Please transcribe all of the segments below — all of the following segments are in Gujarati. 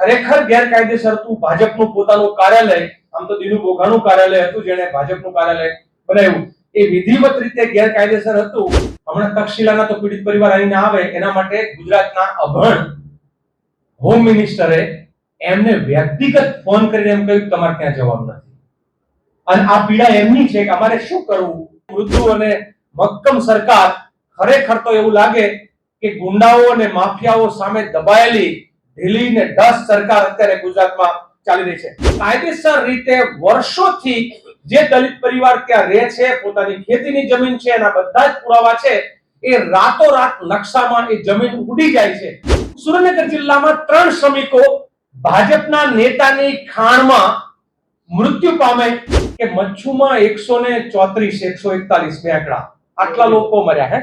ખરેખર ગેરકાયદેસર હતું ભાજપનું પોતાનું કાર્યાલય, આમ તો દીનુ બોઘાનું કાર્યાલય હતું જેણે ભાજપનું કાર્યાલય બનાવ્યું. એ વિધિવત રીતે ગેરકાયદેસર હતું. હમણાં તક્ષશિલાના તો પીડિત પરિવાર આવીને આવે, એના માટે ગુજરાતના અભણ હોમ મિનિસ્ટરે એમને વ્યક્તિગત ફોન કરીને એમ કહ્યું તમારે ત્યાં જવાબ નથી. અને આ પીડા એમની છે કે અમારે શું કરવું? મૃદુ અને મક્કમ સરકાર ખરેખર તો એવું લાગે કે ગુંડાઓ અને માફિયાઓ સામે દબાયેલી ઢીલી ને ડસ સરકાર અત્યારે ગુજરાતમાં ચાલી રહી છે. કાયદેસર રીતે વર્ષોથી જે દલિત પરિવાર ત્યાં રહે છે, પોતાની ખેતીની જમીન છે, એના બધા જ પુરાવા છે, એ રાતોરાત નકશામાં એ જમીન ઉડી જાય છે. સુરેન્દ્રનગર જિલ્લામાં ત્રણ શ્રમિકો ભાજપના નેતાની ખાણમાં મૃત્યુ પામે કે મચ્છુમાં એકસો ને ચોત્રીસ, એકસો એકતાલીસ બે આંકડા. આટલા લોકો મર્યા હે.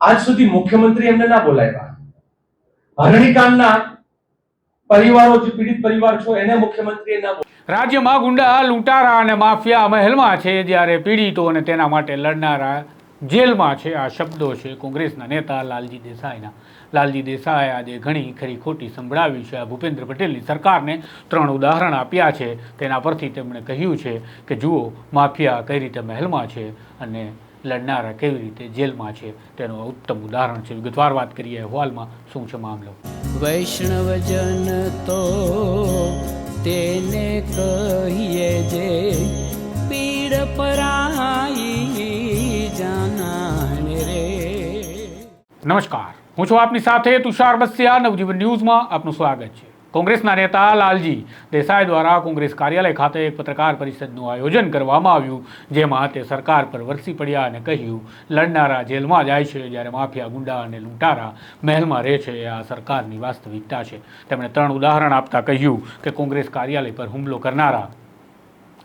આજ સુધી મુખ્યમંત્રી એમને ના બોલાવ્યા. હરણીકાંડના પરિવારો જે પીડિત પરિવાર છો, એને મુખ્યમંત્રીએ ના રાજ્યમાં ગુંડા, લૂંટારા અને માફિયા મહેલમાં છે જ્યારે પીડિતો અને તેના માટે લડનારા જેલમાં છે. આ શબ્દો છે કોંગ્રેસના નેતા લાલજી દેસાઈના. લાલજી દેસાઈએ આજે ઘણી ખરી ખોટી સંભળાવી છે. આ ભૂપેન્દ્ર પટેલની સરકારને ત્રણ ઉદાહરણ આપ્યા છે. તેના પરથી તેમણે કહ્યું છે કે જુઓ, માફિયા કઈ રીતે મહેલમાં છે અને લડનારા કેવી રીતે જેલમાં છે? તેનું ઉત્તમ ઉદાહરણ છે. વિગતવાર વાત કરીએ અહેવાલમાં શું છે મામલો? વૈષ્ણવજન તો તેને કહીએ જે પીડ પરાઈ જાનાને રે. નમસ્કાર. હું છું આપની સાથે તુષાર બસિયા. નવજીવન ન્યૂઝમાં આપનું સ્વાગત છે. કોંગ્રેસના નેતા લાલજી દેસાઈ દ્વારા કોંગ્રેસ કાર્યાલય ખાતે એક પત્રકાર પરિષદનું આયોજન કરવામાં આવ્યું, જેમાં તે સરકાર પર વરસી પડ્યા અને કહ્યું, લડનારા જેલમાં જાય છે જ્યારે માફિયા ગુંડા અને લૂંટારા મહેલમાં રહે છે. આ સરકારની વાસ્તવિકતા છે. તેમણે ત્રણ ઉદાહરણ આપતા કહ્યું કે કોંગ્રેસ કાર્યાલય પર હુમલો કરનારા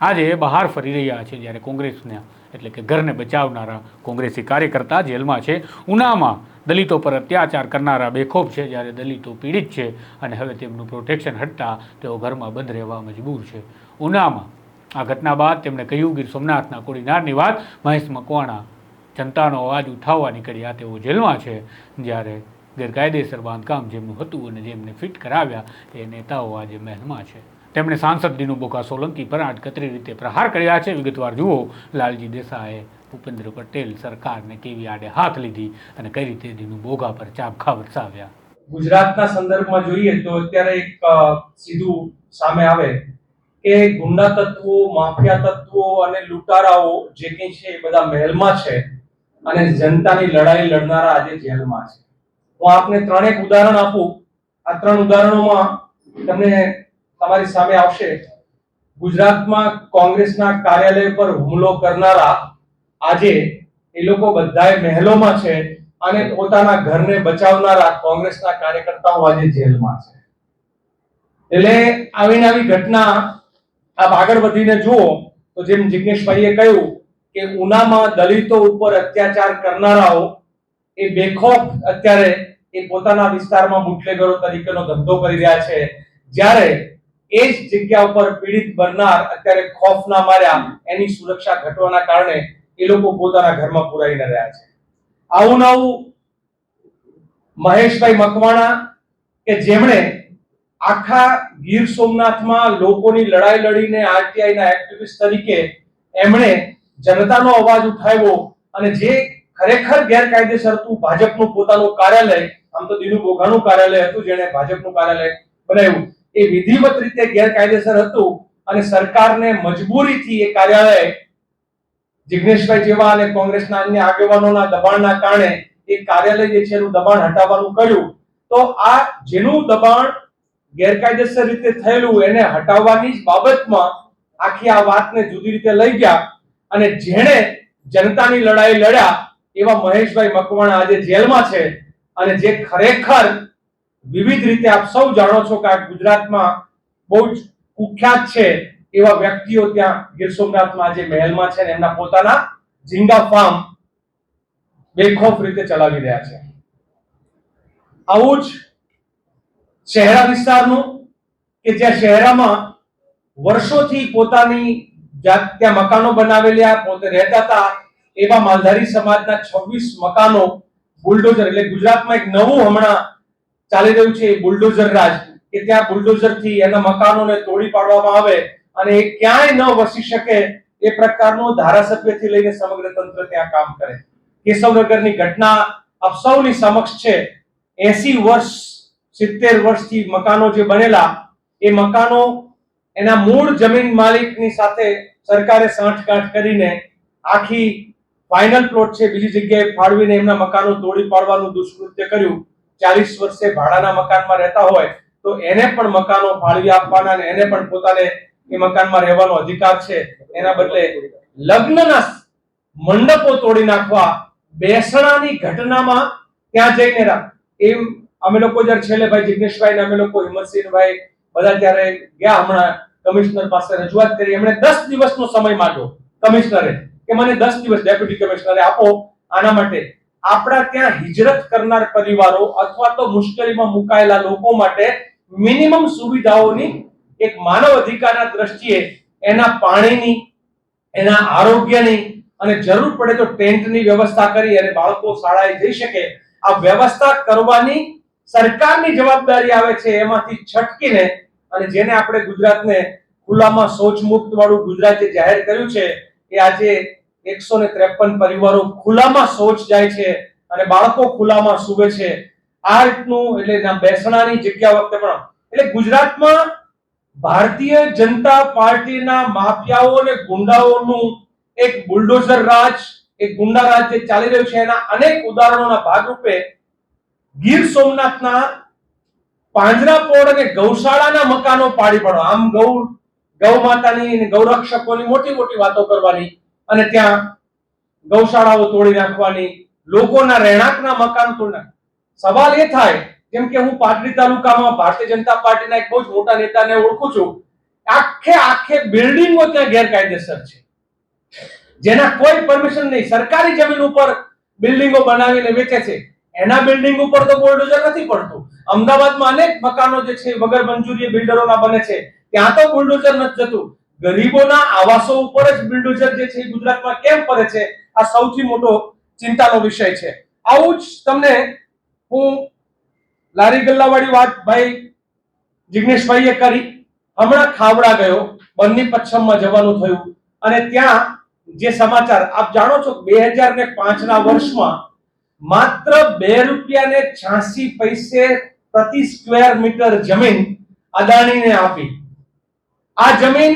આજે બહાર ફરી રહ્યા છે જ્યારે કોંગ્રેસના, એટલે કે ઘરને બચાવનારા કોંગ્રેસી કાર્યકર્તા જેલમાં છે. ઉનામાં દલિતો પર અત્યાચાર કરનારા બેખોફ છે, જ્યારે દલિતો પીડિત છે અને હવે તેમનું પ્રોટેક્શન હટતા તેઓ ઘરમાં બંધ રહેવા મજબૂર છે. ઉનામાં આ ઘટના બાદ તેમણે કહ્યું, ગીર સોમનાથના કોડીનારની વાત મહેશ મકવાણા જનતાનો અવાજ ઉઠાવવા નીકળ્યા તેઓ જેલમાં છે. જ્યારે ગેરકાયદેસર બાંધકામ જેમનું હતું અને જેમને ફિટ કરાવ્યા, એ નેતાઓ આજે મહેલમાં છે. તેમણે સાંસદ દિનુ બોકા સોલંકી પર આડકતરી રીતે પ્રહાર કર્યા છે. વિગતવાર જુઓ, લાલજી દેસાઈએ ભૂપેન્દ્ર પટેલ સરકારને કેવી આડે હાથ લીધી અને કઈ રીતે દિનુ બોગા પર ચાબખા વરસાવ્યા ગુજરાતના સંદર્ભમાં જોઈએ તો અત્યારે એક સીધું સામે આવે કે ગુંડા તત્વો, માફિયા તત્વો અને લૂંટારાઓ જે કંઈ છે એ બધા મહેલમાં છે અને જનતાની લડાઈ લડનારા આજે જેલમાં છે. હું આપને ત્રણેક ઉદાહરણ આપું. આ ત્રણ ઉદાહરણોમાં તમને તમારી સામે આવશે. ગુજરાતમાં કોંગ્રેસના કાર્યાલય પર હુમલો કરનારા આજે એ લોકો બધાય મહેલોમાં છે અને પોતાના ઘરને બચાવનારા કોંગ્રેસના કાર્યકર્તાઓ આજે જેલમાં છે. એટલે આવીને આવી ઘટના આપ આગળ વધીને જુઓ તો જેમ જિગ્નેશભાઈએ કહ્યું કે ઉનામાં દલિતો ઉપર અત્યાચાર કરનારાઓ એ બેખોફ અત્યારે એ પોતાના વિસ્તારમાં બુટલેગરો તરીકેનો ધંધો કરી રહ્યા છે. જ્યારે એ જ જગ્યા ઉપર પીડિત બનનાર અત્યારે ખોફના માર્યા એની સુરક્ષા ઘટવાના કારણે એ લોકો પોતાના ઘરમાં પુરાઈને રહ્યા છે. આવું નવું મહેશભાઈ મકવાણા કે જેમણે આખા ગીર સોમનાથમાં લોકોની લડાઈ લડીને આરટીઆઈના એક્ટિવિસ્ટ તરીકે એમણે જનતાનો અવાજ ઉઠાવ્યો અને જે ખરેખર ગેરકાયદેસર હતું, ભાજપનું પોતાનું કાર્યાલય, આમ તો દીનુ બોઘાનું કાર્યાલય હતું જેણે ભાજપનું કાર્યાલય બનાવ્યું. એ વિધિવત રીતે ગેરકાયદેસર હતું અને સરકારને મજબૂરીથી એ કાર્યાલય જિગ્નેશભાઈ જેવા અને કોંગ્રેસના અન્ય આગેવાનોના દબાણના કારણે એ કાર્યાલય જે છે એનું દબાણ હટાવવાનું કહ્યું. તો આ જેનું દબાણ ગેરકાયદેસર રીતે થયેલું એને હટાવવાની જ બાબતમાં આખી આ વાતને જુદી રીતે લઈ ગયા અને જેણે જનતાની લડાઈ લડ્યા એવા મહેશભાઈ મકવાણા આજે જેલમાં છે અને જે ખરેખર વિવિધ રીતે આપ સૌ જાણો છો કે આ ગુજરાતમાં બહુ જ કુખ્યાત છે. એવા વ્યક્તિઓ ત્યાં ગીર સોમનાથમાં જે મહેલમાં છે એમના પોતાના ઝીંગા ફાર્મ બેખોફ રીતે ચલાવી રહ્યા છે. આવું જ શહેરા વિસ્તારનું કે જ્યાં શહેરામાં વર્ષોથી પોતાની જાત ત્યાં મકાનો બનાવેલા, પોતે રહેતા હતા, એવા માલધારી સમાજના 26 મકાનો બુલડોઝર એટલે ગુજરાતમાં એક નવું હમણાં ચાલી રહ્યું છે બુલડોઝર રાજ, કે ત્યાં બુલડોઝરથી એના મકાનોને તોડી પાડવામાં આવે અને એ ક્યાંય ન વસી શકે એ પ્રકારનું ધારાસભ્યથી લઈને સમગ્ર તંત્ર ત્યાં કામ કરે. કેશવનગરની ઘટના આપ સમક્ષ છે. એસી વર્ષ, સિત્તેર વર્ષથી મકાનો જે બનેલા, એ મકાનો એના મૂળ જમીન માલિકની સાથે સરકારે સાંઠગાંઠ કરીને આખી ફાઇનલ પ્લોટ છે, બીજી જગ્યાએ ફાળવીને એમના મકાનો તોડી પાડવાનું દુષ્કૃત્ય કર્યું. ચાલીસ વર્ષે ભાડાના મકાનમાં રહેતા હોય તો એને પણ મકાનો ફાળવી આપવાના અને એને પણ પોતાને એ મકાનમાં રહેવાનો અધિકાર છે. એના બદલે લગ્નના મંડપો તોડી નાખવા બેસણાની ઘટનામાં ત્યાં જઈને એમ અમે લોકો જ્યારે છેલ્લે ભાઈ જિગ્નેશભાઈ ને અમે લોકો હિંમતસિંહભાઈ બધા ત્યારે ગયા હમણાં કમિશનર પાસે રજૂઆત કરી. એમણે દસ દિવસનો સમય માંગ્યો કમિશનરે કે મને દસ દિવસ ડેપ્યુટી કમિશનરે આપો. આના માટે આપણા ત્યાં હિજરત કરનાર પરિવારો અથવા તો મુશ્કેલીમાં મુકાયેલા લોકો માટે મિનિમમ સુવિધાઓની એક માનવ અધિકારના દ્રષ્ટિએ એના પાણીની, એના આરોગ્યની અને જરૂર પડે તો ટેન્ટની વ્યવસ્થા કરી અને બાળકો શાળાએ જઈ શકે. આ વ્યવસ્થા કરવાની સરકારની જવાબદારી આવે છે એમાંથી છટકીને અને જેને આપણે ગુજરાતને ખુલ્લામાં શૌચ મુક્ત વાળું ગુજરાત જે જાહેર કર્યું છે, એ આજે એકસો ને ત્રેપન પરિવારો ખુલ્લામાં શૌચ જાય છે અને બાળકો ખુલ્લામાં સૂવે છે. આ રીતનું એટલે બેસણાની જગ્યા વખતે પણ. એટલે ગુજરાતમાં ભારતીય જનતા પાર્ટીના માફિયાઓ અને ગુંડાઓનું એક બુલડોઝર રાજ, એક ગુંડા રાજ જે ચાલી રહ્યું છે, એના અનેક ઉદાહરણોના ભાગરૂપે ગીર સોમનાથના પાંજરાપોળ અને ગૌશાળાના મકાનો પાડી પડો. આમ ગૌ ગૌ માતાની અને ગૌરક્ષકોની મોટી મોટી વાતો કરવાની અને ત્યાં ગૌશાળાઓ તોડી નાખવાની, લોકોના રહેણાંકના મકાન તોડી નાખ સવાલ એ થાય કેમ કે હું પાટડી તાલુકામાં ભારતીય જનતા પાર્ટીના એક બહુ જ મોટા નેતાને ઓળખું છું. આખે આખે બિલ્ડિંગો ત્યાં ગેરકાયદેસર છે. જેના કોઈ પરમિશન નહીં. સરકારી જમીન ઉપર બિલ્ડિંગો બનાવીને વેચે છે. એના બિલ્ડિંગ ઉપર તો બુલડોઝર નથી પડતું. અમદાવાદમાં અનેક મકાનો જે છે વગર મંજૂરી બિલ્ડરોના બને છે. ત્યાં તો બુલડોઝર નથી જતું. ગરીબોના આવાસો ઉપર જ બિલ્ડોઝર જે છે ગુજરાતમાં કેમ પડે છે? આ સૌથી મોટો ચિંતાનો વિષય છે. આવું જ તમને હું લારી ગલ્લાવાળી વાત ભાઈ જિગ્નેશભાઈએ કરી. હમણાં ખાવડા ગયો બન્ની પચ્છમમાં જવાનું થયું. અને ત્યાં જે સમાચાર, આપ જાણો છો બે હજાર ને પાંચ ના વર્ષમાં માત્ર બે રૂપિયા ને છ્યાસી પૈસે પ્રતિ સ્ક્વેર મીટર જમીન અદાણીને આપી. આ જમીન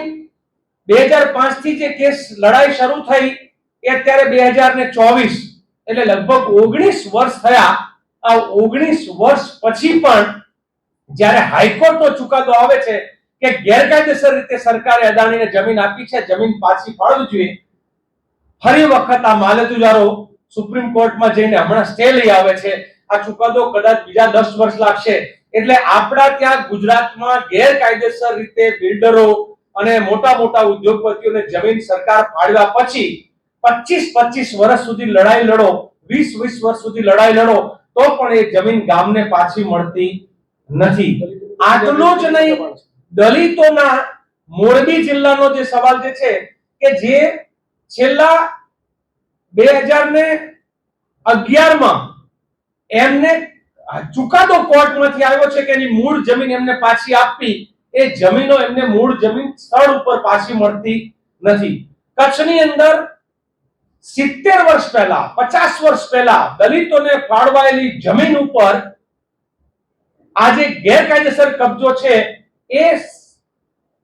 બે હજાર પાંચથી જે કેસ લડાઈ શરૂ થઈ, એ અત્યારે બે હજાર ને ચોવીસ, એટલે લગભગ ઓગણીસ વર્ષ થયા આ ઓગણીસ વર્ષ પછી પણ જ્યારે હાઈકોર્ટનો ચુકાદો આવે છે કે ગેરકાયદેસર રીતે સરકારે અદાણીને જમીન આપી છે, જમીન પાછી ફાળવવી જોઈએ, ફરી વખત આ માલતુજારો સુપ્રીમ કોર્ટમાં જઈને હમણાં સ્ટે લઈ આવે છે. આ ચુકાદો કદાચ બીજા દસ વર્ષ લાગશે. એટલે આપણા ત્યાં ગુજરાતમાં ગેરકાયદેસર રીતે બિલ્ડરો અને મોટા મોટા ઉદ્યોગપતિઓને જમીન સરકાર ફાળવ્યા પછી પચીસ પચીસ વર્ષ સુધી લડાઈ લડો, વીસ વીસ વર્ષ સુધી લડાઈ લડો તો પણ એ જમીન ગામને પાછી મળતી નથી. આટલું જ નહીં, દલિતોના મોરબી જિલ્લાનો જે સવાલ જે છે કે જે છેલ્લા બે હજાર ને અગિયારમાં એમને ચુકાદો કોર્ટમાંથી આવ્યો છે કે એની મૂળ જમીન એમને પાછી આપવી, એ જમીનો એમને મૂળ જમીન સ્થળ ઉપર પાછી મળતી નથી. કચ્છની અંદર સિત્તેર વર્ષ પહેલા, પચાસ વર્ષ પહેલા દલિતોને ફાળવાયેલી જમીન ઉપર આજે ગેરકાયદેસર કબજો છે. એ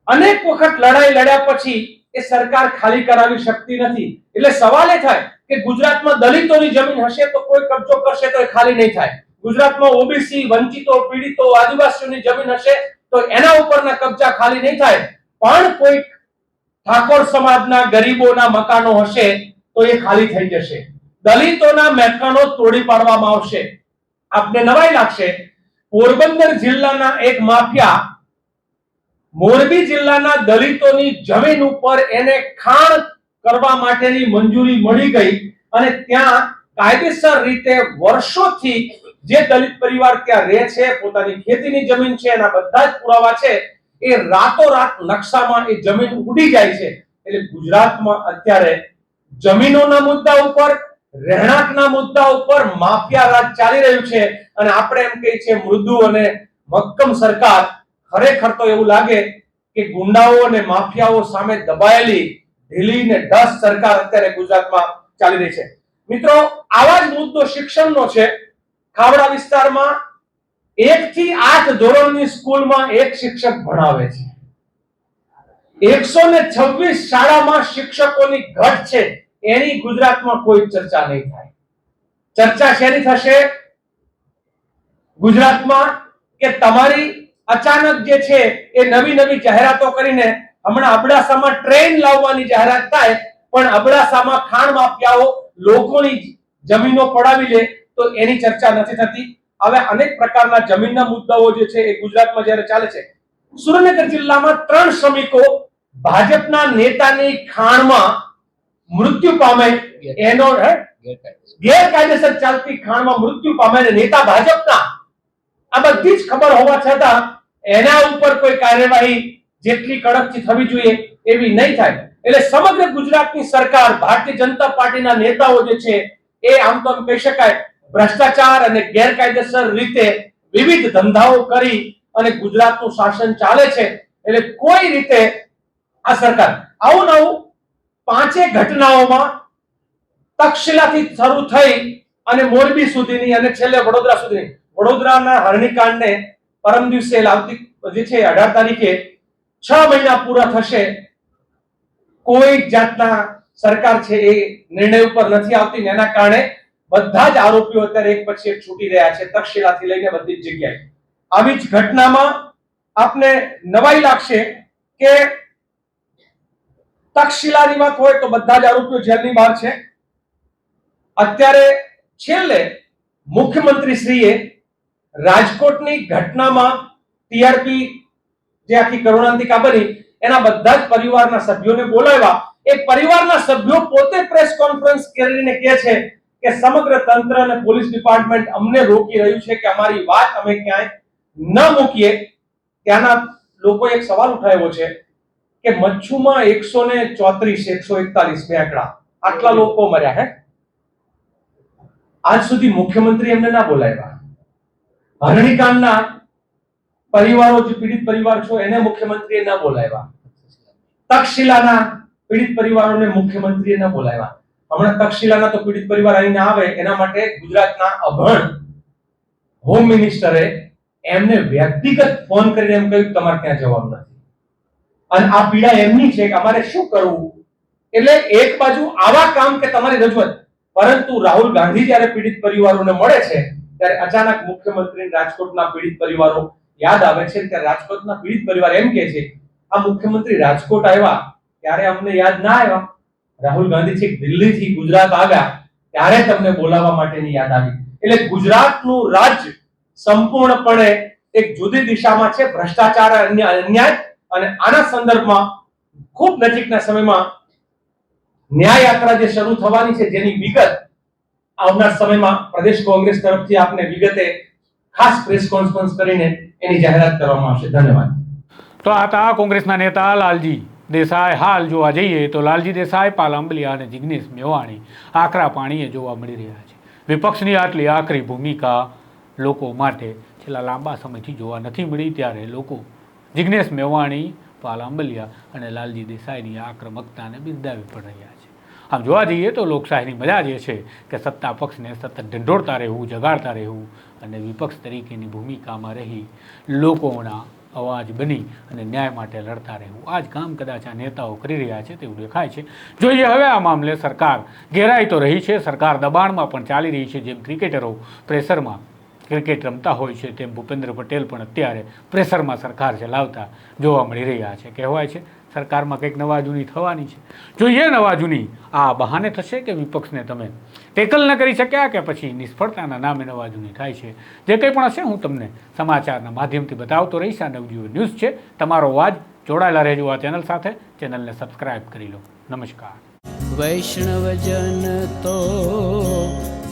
અનેક વખત લડાઈ લડ્યા પછી એ સરકાર ખાલી કરાવી શકતી નથી. એટલે સવાલ એ થાય કે ગુજરાતમાં દલિતોની જમીન હશે તો કોઈ કબજો કરશે તો એ ખાલી નહીં થાય. ગુજરાતમાં ઓબીસી, વંચિતો, પીડિતો, આદિવાસીઓની જમીન હશે તો એના ઉપરના કબજા ખાલી નહીં થાય. પણ કોઈ ઠાકોર સમાજના ગરીબોના મકાનો હશે તો એ ખાલી થઈ જશે. દલિતોના મકાનો તોડી પાડવામાં આવશે. આપને નવાઈ લાગશે. પોરબંદર જિલ્લાના એક માફિયા મોરબી જિલ્લાના દલિતોની જમીન ઉપર એને ખાણ કરવા માટેની મંજૂરી મળી ગઈ અને ત્યાં કાયદેસર રીતે વર્ષોથી જે દલિત પરિવાર ત્યાં રહે છે, પોતાની ખેતીની જમીન છે, એના બધા જ પુરાવા છે, એ રાતોરાત નકશામાં એ જમીન ઉડી જાય છે. એટલે ગુજરાતમાં અત્યારે જમીનોના મુદ્દા ઉપર, રહેણાંકના મુદ્દા ઉપર માફિયા રાજ ચાલી રહ્યું છે. અને આપણે એમ કહીએ છીએ, મૃદુ અને મક્કમ સરકાર ખરેખર તો એવું લાગે કે ગુંડાઓ અને માફિયાઓ સામે દબાયેલી ઢીલી ને ડસ સરકાર અત્યારે ગુજરાતમાં ચાલી રહી છે. મિત્રો, આવા જ મુદ્દો શિક્ષણનો છે. ખાવડા વિસ્તારમાં એક થી આઠ ધોરણની સ્કૂલમાં એક શિક્ષક ભણાવે છે. એકસો ને છવ્વીસ શાળામાં શિક્ષકોની ઘટ છે. એની ગુજરાતમાં કોઈ ચર્ચા નહીં થાય. ચર્ચા શેની થશે? ગુજરાતમાં કે તમારી અચાનક જે છે એ નવી નવી જાહેરાતો કરીને હમણાં અબડાસામાં ટ્રેન લાવવાની જાહેરાત થાય, પણ અબડાસામાં ખાણ માફિયાઓ લોકોની જમીનો પડાવી લે, તો એની ચર્ચા નથી થતી. હવે અનેક પ્રકારના જમીનના મુદ્દાઓ જે છે એ ગુજરાતમાં જ્યારે ચાલે છે, સુરેન્દ્રનગર જિલ્લામાં ત્રણ શ્રમિકો ભાજપના નેતાની ખાણમાં મૃત્યુ પામે એનો ગેરકાયદેસર. ચાલતી ખાણમાં મૃત્યુ પામે નેતા ભાજપના. આ બધી જ ખબર હોવા છતાં એના ઉપર કોઈ કાર્યવાહી જેટલી કડકથી થવી જોઈએ એવી નહીં થાય. એટલે સમગ્ર ગુજરાતની સરકાર ભારતીય જનતા પાર્ટીના નેતાઓ જે છે એ આમ તો કહી શકાય ભ્રષ્ટાચાર અને ગેરકાયદેસર રીતે વિવિધ ધંધાઓ કરી અને ગુજરાતનું શાસન ચાલે છે. એટલે કોઈ રીતે આ સરકાર આવું નવું પાંચે ઘટનાઓમાં તક્ષશિલાથી શરૂ થઈ અને મોરબી સુધીની અને છેલ્લે વડોદરા સુધીની. વડોદરાના હરણીકાંડને પરમ દિવસે લાવતી જે છે, અઢાર તારીખે છ મહિના પૂરા થશે. કોઈ જાતના સરકાર છે, એ નિર્ણય ઉપર નથી આવતી એના કારણે બધા જ આરોપીઓ અત્યારે એક પછી એક છૂટી રહ્યા છે, તક્ષશિલાથી લઈને બધી જ જગ્યાએ. આવી જ ઘટનામાં આપને નવાઈ લાગશે કે તક્ષશિલાની વાત હોય તો બધા જ આરોપીઓ જેલની બહાર છે. અત્યારે છેલ્લે મુખ્યમંત્રી શ્રીએ રાજકોટની ઘટનામાં ટીઆરપી જે આખી કરુણાંતિકા બની, એના બધા જ પરિવારના સભ્યોને બોલાવ્યા. એ પરિવારના સભ્યો પોતે પ્રેસ કોન્ફરન્સ કરીને કહે છે કે સમગ્ર તંત્ર અને પોલીસ ડિપાર્ટમેન્ટ અમને રોકી રહ્યું છે કે અમારી વાત અમે ક્યાંય ન મૂકીએ. ત્યાંના લોકોએ એક સવાલ ઉઠાવ્યો છે. કે મચ્છુમાં એકસો ને ચોત્રીસ એકસો એકતાલીસ બે આંકડા. આટલા લોકો મર્યા હે. આજ સુધી મુખ્યમંત્રી એમને ના બોલાવ્યા. હરણીકાંડના પરિવારો જે પીડિત પરિવાર છો એને મુખ્યમંત્રીએ ના બોલાવ્યા. તક્ષશિલાના પીડિત પરિવારોને મુખ્યમંત્રીએ ના બોલાવ્યા. હમણાં તક્ષશિલાના તો પીડિત પરિવાર આવીને આવે એના માટે ગુજરાતના અભણ હોમ મિનિસ્ટરે એમને વ્યક્તિગત ફોન કરીને એમ કહ્યું કે તમારે ત્યાં જવાબ નથી. અને આ પીડા એમની છે કે અમારે શું કરવું? એટલે એક બાજુ આવા કામ કે તમારી રજૂઆત. પરંતુ રાહુલ ગાંધી જ્યારે પીડિત પરિવારોને મળે છે, ત્યારે અચાનક મુખ્યમંત્રી રાજકોટના પીડિત પરિવારો યાદ આવે છે ત્યારે રાજકોટના પીડિત પરિવાર એમ કહે છે, આ મુખ્યમંત્રી રાજકોટ આવ્યા, ત્યારે અમને યાદ ના આવ્યા. રાહુલ ગાંધી છેક દિલ્હીથી ગુજરાત આવ્યા, ત્યારે તમને બોલાવવા માટેની યાદ આવી. એટલે ગુજરાતનું રાજ્ય સંપૂર્ણપણે એક જુદી દિશામાં છે, ભ્રષ્ટાચાર અને અન્ય અન્યાય. અને આના સંદર્ભમાં ખૂબ નજીકના સમયમાં ન્યાય યાત્રા જે શરૂ થવાની છે, જેની વિગત આવનાર સમયમાં પ્રદેશ કોંગ્રેસ તરફથી આપને વિગતે ખાસ પ્રેસ કોન્ફરન્સ કરીને એની જાહેરાત કરવામાં આવશે. ધન્યવાદ. તો આ કોંગ્રેસના નેતા લાલજી દેસાઈ. હાલ જોવા જઈએ તો લાલજી દેસાઈ, પાલાંબલિયા અને જિગ્નેશ મેવાણી આકરા પાણીએ જોવા મળી રહ્યા છે. વિપક્ષની આટલી આકરી ભૂમિકા લોકો માટે છેલ્લા લાંબા સમયથી જોવા નથી મળી, ત્યારે લોકો જિગ્નેશ મેવાણી પાલાંબલિયા અને લાલજી દેસાઈની આક્રમકતાને બિરદાવી પણ રહ્યા છે. આમ જોવા જઈએ તો લોકશાહીની મજા જ છે કે સત્તા પક્ષને સતત ઢંઢોળતા રહેવું, જગાડતા રહેવું અને વિપક્ષ તરીકેની ભૂમિકામાં રહી લોકોના અવાજ બની અને ન્યાય માટે લડતા રહેવું. આ જ કામ કદાચ આ નેતાઓ કરી રહ્યા છે તેવું દેખાય છે. જોઈએ હવે આ મામલે સરકાર ઘેરાઈ તો રહી છે, સરકાર દબાણમાં પણ ચાલી રહી છે, જેમ ક્રિકેટરો પ્રેશરમાં ક્રિકેટ રમતા હોય છે તેમ ભૂપેન્દ્ર પટેલ પણ અત્યારે પ્રેશરમાં સરકાર ચલાવતા જોવા મળી રહ્યા છે. કહેવાય છે, સરકારમાં કંઈક નવા જૂની થવાની છે. જોઈએ નવા જૂની, આ બહાને થશે કે વિપક્ષને તમે? ટેકલ ન કરી શક્યા કે પછી નિષ્ફળતાના નામે નવા જૂની થાય છે? જે કંઈ પણ હશે હું તમને સમાચારના માધ્યમથી બતાવતો રહીશ. આ નવજીવન ન્યૂઝ છે. તમારો અવાજ જોડાયેલા રહેજો આ ચેનલ સાથે. ચેનલને સબસ્ક્રાઈબ કરી લો. નમસ્કાર. વૈષ્ણવજન તો